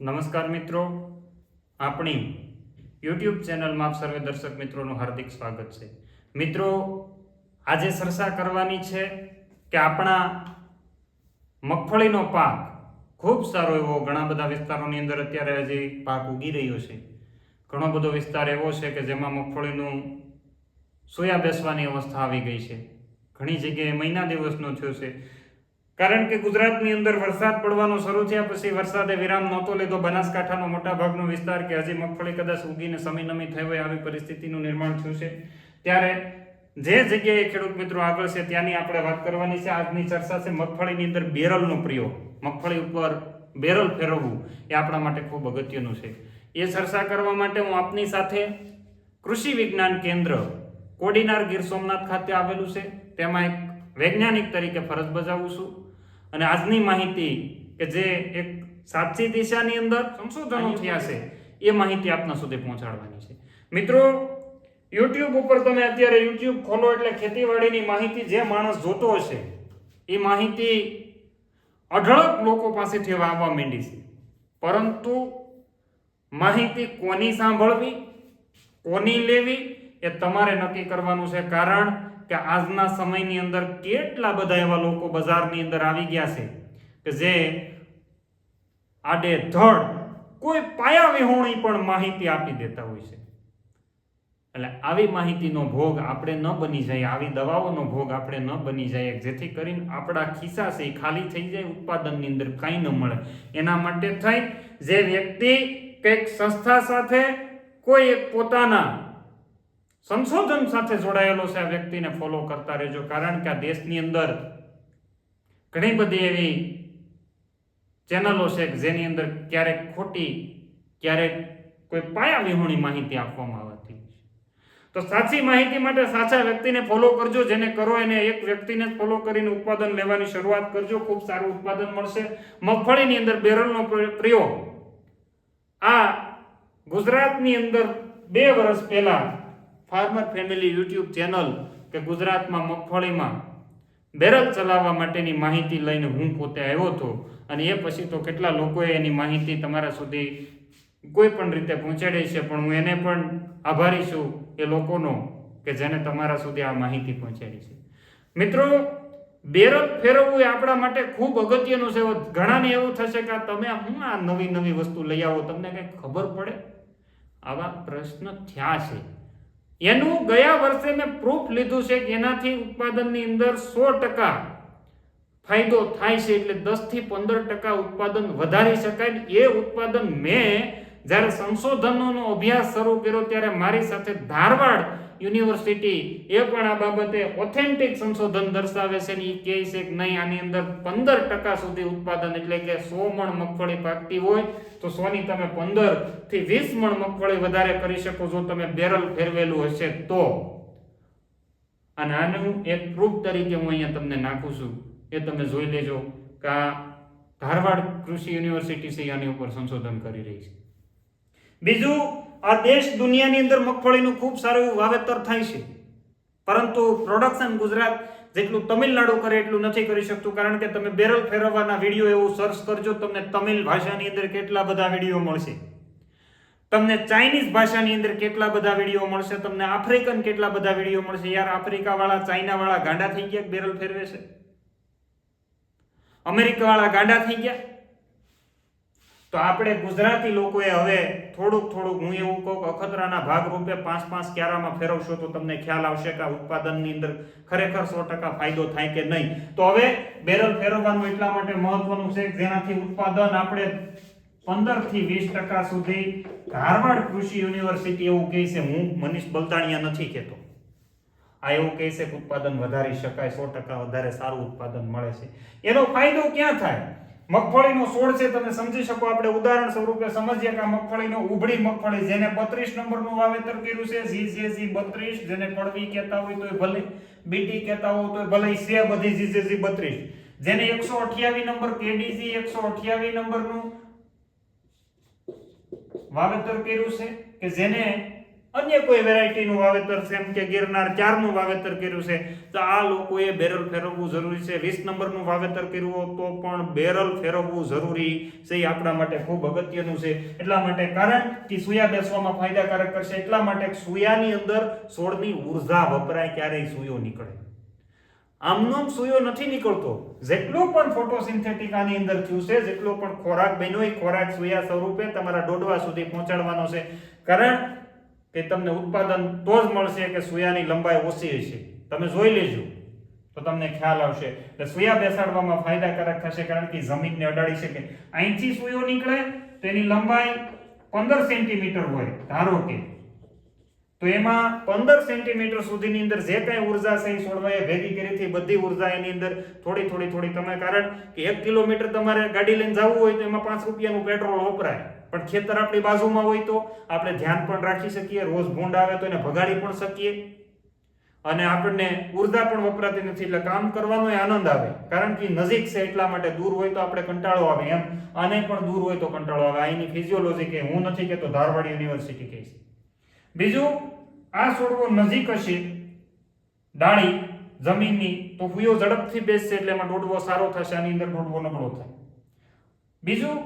નમસ્કાર મિત્રો. આપણી યુટ્યુબ ચેનલમાં આપ સર્વે દર્શક મિત્રોનું હાર્દિક સ્વાગત છે. મિત્રો, આજે ચર્ચા કરવાની છે કે આપણા મગફળીનો પાક ખૂબ સારો એવો, ઘણા બધા વિસ્તારોની અંદર અત્યારે હજી પાક ઉગી રહ્યો છે. ઘણો બધો વિસ્તાર એવો છે કે જેમાં મગફળીનું સોયા બેસવાની અવસ્થા આવી ગઈ છે. ઘણી જગ્યાએ મહિના દિવસનો થયો છે. કારણ કે ગુજરાતની અંદર વરસાદ પડવાનો શરૂ થયા પછી વરસાદે વિરામ નહોતો લીધો. બનાસકાંઠાનો મોટા ભાગનો વિસ્તાર કે હજી મગફળી કદાચ ઉગીને સમી નમી થઈ હોય આવી પરિસ્થિતિનું નિર્માણ થયું છે. ત્યારે જે જગ્યાએ ખેડૂત મિત્રો આગળ છે ત્યાંની આપણે વાત કરવાની છે. આજની ચર્ચા છે મગફળીની અંદર બેરલનો પ્રયોગ મગફળી ઉપર બેરલ ફેરવવું એ આપણા માટે ખૂબ અગત્યનું છે. એ ચર્ચા કરવા માટે હું આપની સાથે કૃષિ વિજ્ઞાન કેન્દ્ર કોડીનાર ગીર સોમનાથ ખાતે આવેલું છે. તેમાં એક વૈજ્ઞાનિક તરીકે ફરજ બજાવું છું. અને આજની માહિતી કે જે એક સાચી દિશાની અંદર સંશોધનો થયા છે એ માહિતી આપના સુધી પહોંચાડવાની છે. મિત્રો યુટ્યુબ ઉપર તમે અત્યારે યુટ્યુબ ખોલો એટલે ખેતીવાડીની માહિતી જે માણસ જોતો હશે એ માહિતી અઢળક લોકો પાસેથી વાવવા આવવા માંડી છે. પરંતુ માહિતી કોની સાંભળવી કોની લેવી એ તમારે નક્કી કરવાનું છે. કારણ કે આજના સમયની અંદર કેટલા બધા એવા લોકો બજારની અંદર આવી ગયા છે કે જે આડે ધડ કોઈ પાયા વિહોણી પણ માહિતી આપી દેતા હોય છે. એટલે આવી માહિતીનો ભોગ આપણે ન બની જાય, આવી દવાઓનો ભોગ આપણે ન બની જાય, જેથી કરીને આપણા ખિસ્સા છે એ ખાલી થઈ જાય, ઉત્પાદનની અંદર કાંઈ ન મળે. એના માટે થઈ જે વ્યક્તિ કંઈક સંસ્થા સાથે કોઈ એક પોતાના સંશોધન સાથે જોડાયેલો છે આ વ્યક્તિને ફોલો કરતા રહેજો. કારણ કે આ દેશની અંદર ઘણી બધી એવી ચેનલો છે જેની અંદર ક્યારેક ખોટી, ક્યારેક કોઈ પાયા વિહોણી માહિતી આપવામાં આવતી તો સાચી માહિતી માટે સાચા વ્યક્તિને ફોલો કરજો, જેને કરો એને એક વ્યક્તિને ફોલો કરીને ઉત્પાદન લેવાની શરૂઆત કરજો. ખૂબ સારું ઉત્પાદન મળશે. મગફળીની અંદર બેરલનો પ્ર- પ્રયોગ. આ ગુજરાતની અંદર બે વર્ષ પહેલા ફાર્મર ફેમિલી યુટ્યુબ ચેનલ કે ગુજરાતમાં મગફળીમાં બેરલ ચલાવવા માટેની માહિતી લઈને હું પોતે આવ્યો હતો. અને એ પછી તો કેટલા લોકોએ એની માહિતી તમારા સુધી કોઈ પણ રીતે પહોંચાડી છે, પણ હું એને પણ આભારી છું એ લોકોનો કે જેને તમારા સુધી આ માહિતી પહોંચાડી છે. મિત્રો, બેરલ ફેરવવું એ આપણા માટે ખૂબ અગત્યનું છે. ઘણાને એવું થશે કે તમે હું આ નવી નવી વસ્તુ લઈ આવો, તમને કંઈ ખબર પડે? આવા પ્રશ્ન થયા છે. એનું ગયા વર્ષે મેં પ્રૂફ લીધું છે કે એનાથી ઉત્પાદનની અંદર સો ટકા ફાયદો થાય છે એટલે દસથી પંદર ટકા ઉત્પાદન વધારી શકાય એ ઉત્પાદન મેં જ્યારે સંશોધનોનો અભ્યાસ શરૂ કર્યો ત્યારે મારી સાથે ધારવાડ યુનિવર્સિટી એ પણ આ બાબતે ઓથેન્ટિક સંશોધન દર્શાવે છે ને એ કહે છે કે નહીં, આની અંદર પંદર ટકા સુધી ઉત્પાદન એટલે કે સો મણ મગફળી પાકતી હોય, તો સોની તમે પંદરથી વીસ મણ મગફળી વધારે કરી શકો જો તમે બેરલ ફેરવેલું હશે તો. અને આનું એક પ્રૂફ તરીકે હું અહીંયા તમને નાખું છું, એ તમે જોઈ લેજો કે આ ધારવાડ કૃષિ યુનિવર્સિટી છે આની ઉપર સંશોધન કરી રહી છે. બીજું આ દેશ દુનિયાની અંદર મગફળીનું ખૂબ સારું વાવેતર થાય છે. પરંતુ પ્રોડક્શન ગુજરાત જેટલું તમિલનાડુ કરે એટલું નથી કરી શકતું, કારણ કે તમે બેરલ ફેરવવાના વીડિયો એવું સર્ચ કરજો, તમને તમિલ ભાષાની અંદર કેટલા બધા વીડિયો મળશે. તમને ચાઇનીઝ ભાષાની અંદર કેટલા બધા વીડિયો મળશે, તમને આફ્રિકન કેટલા બધા વીડિયો મળશે. યાર આફ્રિકા વાળા ચાઇના વાળા ગાંડા થઈ ગયા બેરલ ફેરવે છે? અમેરિકા વાળા ગાંડા થઈ ગયા? તો આપણે ગુજરાતી લોકોએ હવે થોડુંક થોડુંક, હું એવું કહું કે અખતરાના ભાગરૂપે પાંચ પાંચ ક્યારામાં ફેરવશો તો તમને ખ્યાલ આવશે કે ઉત્પાદનની અંદર ખરેખર સો ટકા ફાયદો થાય કે નહીં. તો હવે બેરલ ફેરવવાનું એટલા માટે મહત્વનું છે જેનાથી ઉત્પાદન આપણે પંદરથી વીસ ટકા સુધી ધારવાડ કૃષિ યુનિવર્સિટી એવું કહે છે, હું મનીષ બલદાણિયા નથી કહેતો. આ એવું કહે છે કે ઉત્પાદન વધારી શકાય, સો ટકા વધારે સારું ઉત્પાદન મળે છે. એનો ફાયદો ક્યાં થાય? મગફળીનો છોડ છે, તમે સમજી શકો, આપણે ઉદાહરણ સ્વરૂપે સમજીએ કે આ મગફળીનો ઉભળી મગફળી જેને બત્રીસ નંબરનું વાવેતર કર્યું છે જી જે જી બત્રીસ, જેને કડવી કહેતા હોય તો ભલે, બીટી કહેતા હોય તો ભલે છે બધી જી બત્રીસ. જેને એકસો અઠ્યાવીસ નંબર કેડીજી એકસો અઠ્યાવીસ નંબરનું વાવેતર કર્યું છે, કે જેને અન્ય કોઈ વેરાયટીનું વાવેતર છે? એમ કે ગિરનાર ચારનું વાવેતર કર્યું છે. તો આ લોકોએ બેરલ ફેરવવું જરૂરી છે. વીસ નંબરનું વાવેતર કર્યું તો પણ બેરલ ફેરવવું જરૂરી છે. એ આપણા માટે ખૂબ અગત્યનું છે. એટલા માટે કારણ કે સુયા બેસવામાં ફાયદાકારક કરશે. એટલા માટે સુયાની અંદર છોડની ઊર્જા વપરાય ક્યારેય સુયો નીકળે. આમનો સુયો નથી નીકળતો. જેટલો પણ ફોટોસિન્થેટિક આની અંદર થયું છે, જેટલો પણ ખોરાક બન્યો, એ ખોરાક સુયા સ્વરૂપે તમારા ડોડવા સુધી પહોંચાડવાનો છે. કારણ કે તમને ઉત્પાદન તો જ મળશે કે સુયાની લંબાઈ ઓછી હશે. તમે જોઈ લેજો. તો તમને ખ્યાલ આવશે. એટલે સુયા બેસાડવામાં ફાયદાકારક થશે કારણ કે જમીનને અડાડી શકે. અહીંથી સુયો નીકળે તો એની લંબાઈ પંદર સેન્ટીમીટર હોય. ધારો કે તો એમાં પંદર સેન્ટીમીટર સુધીની અંદર જે કાંઈ ઊર્જા છે એ છોડવાએ ભેગી કરી હતી બધી ઊર્જા એની અંદર થોડી થોડી થોડી તમે કારણ કે એક કિલોમીટર તમારે ગાડી લઈને જવું હોય તો એમાં પાંચ રૂપિયાનું પેટ્રોલ વપરાય. પણ ખેતર આપણી બાજુમાં હોય તો આપણે ધ્યાન પણ રાખી શકીએ. રોજ ભૂંડ આવે તો એને ભગાડી પણ શકીએ. અને આપણને ઊર્જા પણ વપરાતી નથી એટલે કામ કરવાનો આનંદ આવે. કારણ કે નજીક છે એટલા માટે દૂર હોય તો આપણે કંટાળો આવે એમ. આને પણ દૂર હોય તો કંટાળો આવે. અહીંની ફિઝિયોલોજી કે હું નથી કહેતો, ધારવાડ યુનિવર્સિટી કહે છે. બીજું, આ છોડવો નજીક હશે. ડાળી જમીનની તો ફૂયો ઝડપથી બેસશે એટલે એમાં દોડવો સારો થશે, આની અંદર દોડવો નબળો થાય. બીજું,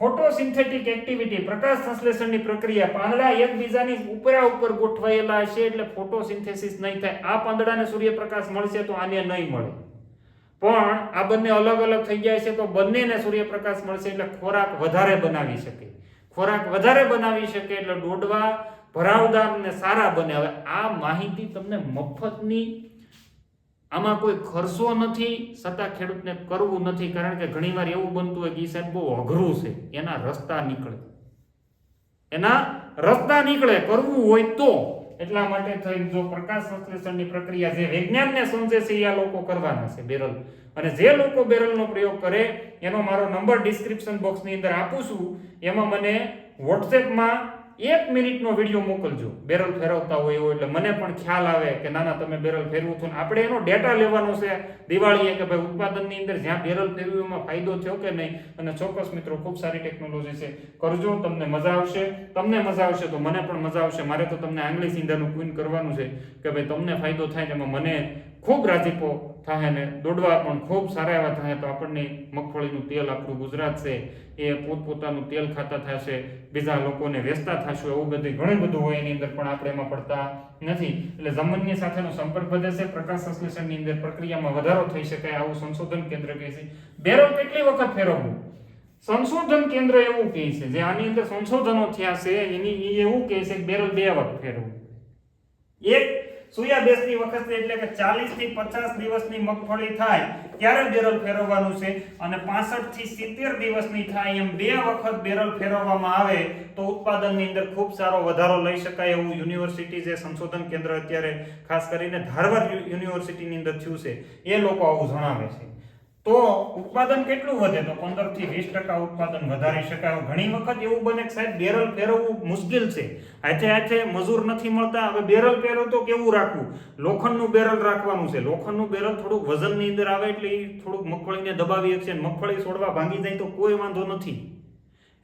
ફોટોસિન્થેટિક એક્ટિવિટી, પ્રકાશ સંશ્લેષણની પ્રક્રિયા, પાંદડા એકબીજાની ઉપરા ઉપર ગોઠવાયેલા હશે એટલે ફોટોસિન્થેસિસ નહીં થાય. આ પાંદડાને સૂર્યપ્રકાશ મળશે તો આને નહીં મળે. પણ આ બંને અલગ અલગ થઈ જાય છે તો બંનેને સૂર્યપ્રકાશ મળશે એટલે ખોરાક વધારે બનાવી શકે. ખોરાક વધારે બનાવી શકે એટલે ડોડવા ભરાવદાર ને સારા બને. હવે આ માહિતી તમને મફતની આમાં કોઈ ખર્ચો નથી છતાં ખેડૂતને કરવું નથી, કારણ કે ઘણીવાર એવું બનતું હોય કે ઈ સાહેબ બહુ અઘરું છે. એના રસ્તા નીકળે. એના રસ્તા નીકળે, કરવું હોય તો. એટલા માટે થઈ જો પ્રકાશ સંશ્લેષણની પ્રક્રિયા જે વિજ્ઞાનને સમજે છે, એ આ લોકો કરવાના છે બેરલ. અને જે લોકો બેરલનો પ્રયોગ કરે, એનો મારો નંબર ડિસ્ક્રિપ્શન બોક્સની અંદર આપું છું. એમાં મને વોટ્સએપમાં એક મિનિટનો વીડિયો મોકલજો. બેરલ ફેરવતા હોય એવો એટલે મને પણ ખ્યાલ આવે કે ના ના તમે બેરલ ફેરવું છો આપણે એનો ડેટા લેવાનો છે. દિવાળીએ કે ભાઈ ઉત્પાદનની અંદર જ્યાં બેરલ ફેરવ્યું એમાં ફાયદો થયો કે નહીં? અને ચોક્કસ મિત્રો, ખૂબ સારી ટેકનોલોજી છે. કરજો, તમને મજા આવશે. તમને મજા આવશે તો મને પણ મજા આવશે. મારે તો તમને આંગળી સિંધાનું ક્વિન કરવાનું છે કે ભાઈ તમને ફાયદો થાય તેમાં મને ખૂબ રાજીપો થાય ને દોડવા પણ ખૂબ સારા એવા થાય તો આપણને મગફળીનું તેલ આપણું ગુજરાત છે, એ પોતપોતાનું તેલ ખાતા થશે, બીજા લોકોને વેચતા થશું, એવું બધું ઘણું બધું હોય એની અંદર પણ આપણે એમાં પડતા નથી. એટલે જમીનની સાથેનો સંપર્ક વધે છે, પ્રકાશ સંશ્લેષણની અંદર પ્રક્રિયામાં વધારો થઈ શકાય, આવું સંશોધન કેન્દ્ર કહે છે. બેરલ કેટલી વખત ફેરવવું? સંશોધન કેન્દ્ર એવું કહે છે, જે આની અંદર સંશોધનો થયા છે, એની એવું કહે છે બેરલ બે વખત ફેરવવું એક સુયા વખતે એટલે કે 40 થી પચાસ દિવસની મગફળી થાય, ત્યારે બેરલ ફેરવવાનું છે. અને 65 થી સિત્તેર દિવસની થાય એમ બે વખત બેરલ ફેરવવામાં આવે, તો ઉત્પાદનની અંદર ખૂબ સારો વધારો લઈ શકાય એવું યુનિવર્સિટી જે સંશોધન કેન્દ્ર અત્યારે ખાસ કરીને ધારવાડ યુનિવર્સિટીની અંદર થયું છે, એ લોકો આવું જણાવે છે. તો ઉત્પાદન કેટલું વધે? તો પંદરથી વીસ ટકા ઉત્પાદન વધારી શકાય. ઘણી વખત એવું બને કે સાહેબ, બેરલ ફેરવવું મુશ્કેલ છે. હાથે હાથે મજૂર નથી મળતા. હવે બેરલ ફેરવ તો કેવું રાખવું? લોખંડનું બેરલ રાખવાનું છે. લોખંડનું બેરલ થોડુંક વજનની અંદર આવે એટલે એ થોડુંક મગફળીને દબાવી શકશે મગફળી છોડવા ભાંગી જાય તો કોઈ વાંધો નથી.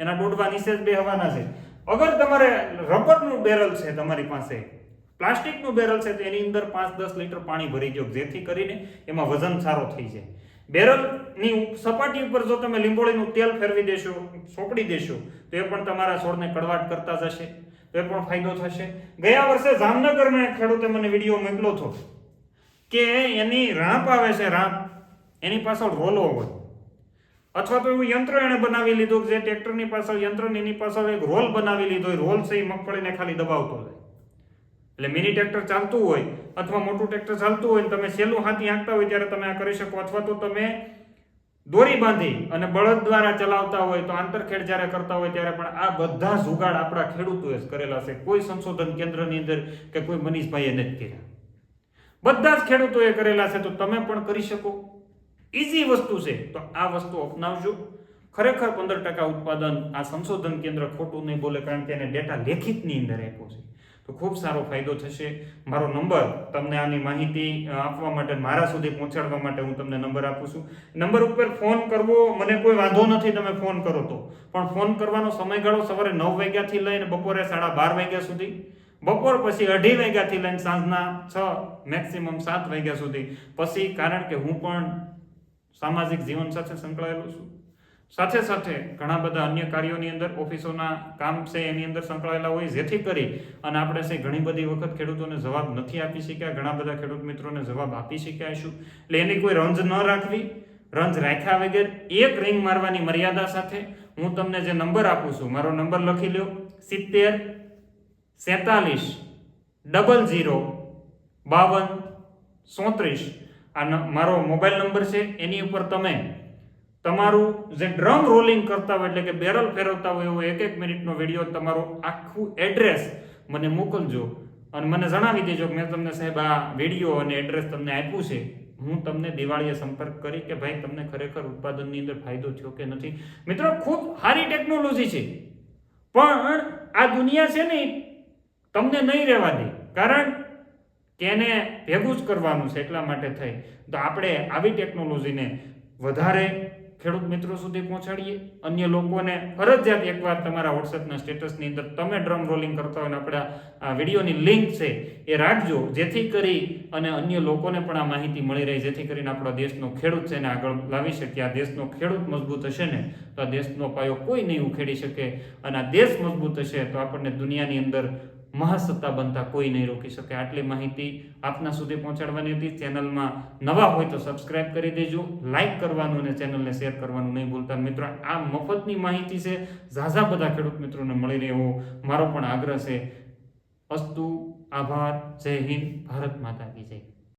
એના દોડવા નિશેષ બે હવાના છે. અગર તમારે રબરનું બેરલ છે તમારી પાસે, પ્લાસ્ટિકનું બેરલ છે, તો એની અંદર પાંચ દસ લીટર પાણી ભરી દો જેથી કરીને એમાં વજન સારો થઈ જાય. બેરલની સપાટી ઉપર જો તમે લીંબોળીનું તેલ ફેરવી દેશો, સોપડી દેશો, તો એ પણ તમારા છોડને કડવાટ કરતા જશે, તો એ પણ ફાયદો થશે. ગયા વર્ષે જામનગરના એક ખેડૂતે મને વીડિયો મોકલો હતો કે એની રાંપ આવે છે, રાંપ. એની પાછળ રોલો હોય. અથવા તો એવું યંત્ર એણે બનાવી લીધું જે ટ્રેક્ટરની પાછળ યંત્રની એની પાછળ એક રોલ બનાવી લીધો હોય. રોલ છે એ મગફળીને ખાલી દબાવતો જાય. એટલે મિની ટ્રેક્ટર ચાલતું હોય અથવા મોટું ટ્રેક્ટર ચાલતું હોય તમે સહેલું હાથી હાંકતા હોય ત્યારે તમે આ કરી શકો. અથવા તો તમે દોરી બાંધી અને બળદ દ્વારા ચલાવતા હોય તો આંતરખેડ જ્યારે કરતા હોય ત્યારે પણ આ બધા જુગાડ આપણા ખેડૂતોએ જ કરેલા છે. કોઈ સંશોધન કેન્દ્રની અંદર કે કોઈ મનીષભાઈએ નથી કર્યા. બધા જ ખેડૂતોએ કરેલા છે તો તમે પણ કરી શકો. ઈઝી વસ્તુ છે તો આ વસ્તુ અપનાવજો. ખરેખર પંદર ટકા ઉત્પાદન આ સંશોધન કેન્દ્ર ખોટું નહીં બોલે કારણ કે એને ડેટા લેખિતની અંદર આપ્યો છે. તો ખૂબ સારો ફાયદો થશે. મારો નંબર તમને આની માહિતી આપવા માટે મારા સુધી પહોંચાડવા માટે હું તમને નંબર આપું છું. નંબર ઉપર ફોન કરવો મને કોઈ વાંધો નથી, તમે ફોન કરો તો. પણ ફોન કરવાનો સમયગાળો સવારે નવ વાગ્યાથી લઈને બપોરે સાડા બાર વાગ્યા સુધી, બપોર પછી અઢી વાગ્યાથી લઈને સાંજના છ મેક્સિમમ સાત વાગ્યા સુધી. પછી કારણ કે હું પણ સામાજિક જીવન સાથે સંકળાયેલો છું. સાથે સાથે ઘણા બધા અન્ય કાર્યોની અંદર, ઓફિસોના કામ છે એની અંદર સંકળાયેલા હોય, જેથી કરી અને આપણે છે ઘણી બધી વખત ખેડૂતોને જવાબ નથી આપી શક્યા, ઘણા બધા ખેડૂત મિત્રોને જવાબ આપી શક્યા છું એટલે એની કોઈ રંજ ન રાખવી, રંજ રાખ્યા વગર એક રિંગ મારવાની મર્યાદા સાથે હું તમને જે નંબર આપું છું, મારો નંબર લખી લો સિત્તેર, સેતાલીસ ડબલ ઝીરો બાવન સોત્રીસ આ મારો મોબાઈલ નંબર છે, એની ઉપર તમે તમારું જે ડ્રમ રોલિંગ કરતા હોય એટલે કે બેરલ ફેરવતા હોય એવો એક એક મિનિટનો વીડિયો તમારો આખું એડ્રેસ મને મોકલજો અને મને જણાવી દેજો કે મેં તમને સાહેબ આ વીડિયો અને એડ્રેસ તમને આપ્યું છે. હું તમને દિવાળીએ સંપર્ક કરી કે ભાઈ તમને ખરેખર ઉત્પાદનની અંદર ફાયદો થયો કે નથી. મિત્રો, ખૂબ સારી ટેકનોલોજી છે. પણ આ દુનિયા છે ને તમને નહીં રહેવા દે. કારણ કે એને ભેગું જ કરવાનું છે એટલા માટે થઈ તો આપણે આવી ટેકનોલોજીને વધારે ખેડૂત મિત્રો સુધી પહોંચાડીએ. અન્ય લોકોને ફરજિયાત એકવાર તમારા વોટ્સએપના સ્ટેટસની અંદર તમે ડ્રમ રોલિંગ કરતા હોય આપણા આ વિડીયોની લિંક છે એ રાખજો. જેથી કરી અને અન્ય લોકોને પણ આ માહિતી મળી રહે. જેથી કરીને આપણા દેશનો ખેડૂત છે એને આગળ લાવી શકે. આ દેશનો ખેડૂત મજબૂત હશે ને, તો આ દેશનો પાયો કોઈ નહીં ઉખેડી શકે. અને આ દેશ મજબૂત હશે તો આપણને દુનિયાની અંદર મહાસત્તા બનતા કોઈ નહીં રોકી શકે. આટલી માહિતી આપના સુધી પહોંચાડવાની હતી. ચેનલમાં નવા હોય તો સબસ્ક્રાઇબ કરી દેજો. લાઈક કરવાનું અને ચેનલને શેર કરવાનું નહીં ભૂલતા. મિત્રો, આ મફતની માહિતી છે. ઝાઝા બધા ખેડૂત મિત્રોને મળી રહેવો મારો પણ આગ્રહ છે. અસ્તુ, આભાર. જય હિન્દ. ભારત માતા કી